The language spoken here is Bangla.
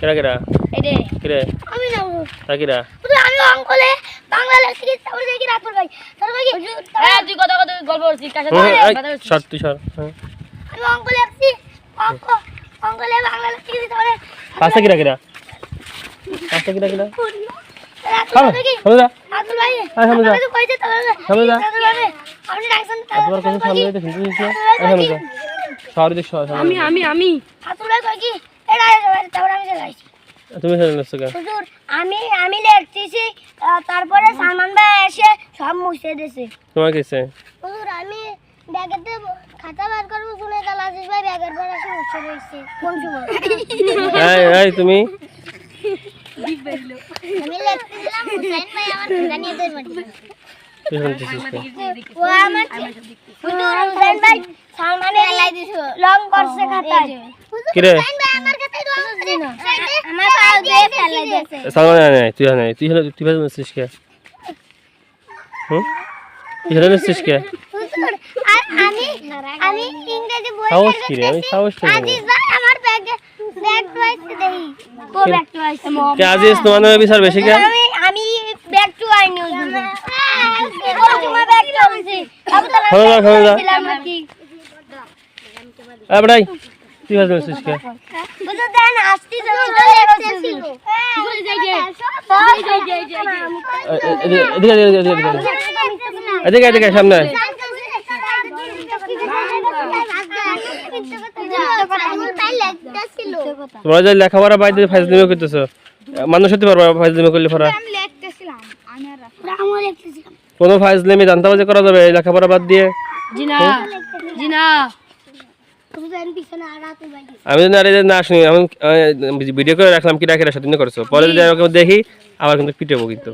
কেরা কেরা? এডে কিরে আমি না তা কিরা? শুধু আমি অঙ্কলে বাংলা লেখছি তারপরে দেখি রাতুল ভাই। তারপর ভাই হ্যাঁ তুই কথা কথা গল্প করছিস কাছে সর তুই সর হ্যাঁ। আমি অঙ্ক লেখছি অঙ্ক অঙ্কলে বাংলা লেখছি তারপরে পাঁচটা কিরা কিরা? পাঁচটা কিরা কিরা? রাতুল খাবে ভাই দেখি খাবে যা রাতুল ভাই? আয়, সামনে যা। আপনি তো কইতে তারপরে সামনে যা। রাতুল ভাই আপনি ডাকছেন তোমার কাছে সামনে যেতে শুনতে দিচ্ছি সামনে যা সর দিক সর সামনে যা। আমি আমি। রাতুল ভাই কি? আমি তুমি হুজুর আমি আমি লেখতেছি তারপরে সালমান ভাই এসে সব মুছে দিয়েছে তোমার কিসে হুজুর আমি ব্যাগেতে খাতা বার করব শুনে তাহলে আজিজ ভাই ব্যাগের পর এসে মুছে রয়েছে কোন সময়? এই এই তুমি? আমি লেখতেছিলাম হুসাইন ভাই আমার খাতা নিয়ে দেয়? ও আমার হুজুর হুসাইন ভাই সালমানের লং করছে খাতায়। কিরে হুসাইন ভাই আমার খাতায় রং করে আমার পাও দিয়ে ফেলে দিয়েছে সালমান তুই তুই হলে তুই কে? হুম? তুই হলে কে? আমি আমি ইংরেজি বই সাহস কি রে? আমি সাহস কি আজিজ ভাই আমার ব্যাগে ব্যাগ টুয়াইছে দেই। কো? ব্যাগ টুয়াইছে কে আজিজ তোমার নামে বিচার বেশি কে? আমি আমি ব্যাগ টুয়াই ব্যাগ টুয়াইছি তুই কে? বুঝো দেন আসতি এদিকে এদিকে সামনে। তোমরা যে লেখাপড়া বাইরে ফাইজলিমি করতেছো মানুষ হতে পারবা ফাইজলিমি করলে পড়া কোনো ফাইজলিমি জানতে যে করা যাবে লেখাপড়া বাদ দিয়ে। জিনা জিনা। আমি যদি আরে না শুনি আমি ভিডিও করে রাখলাম কি রাখে সাথে করেছ। পরে যদি দেখি আবার কিন্তু পিটাবো কিন্তু।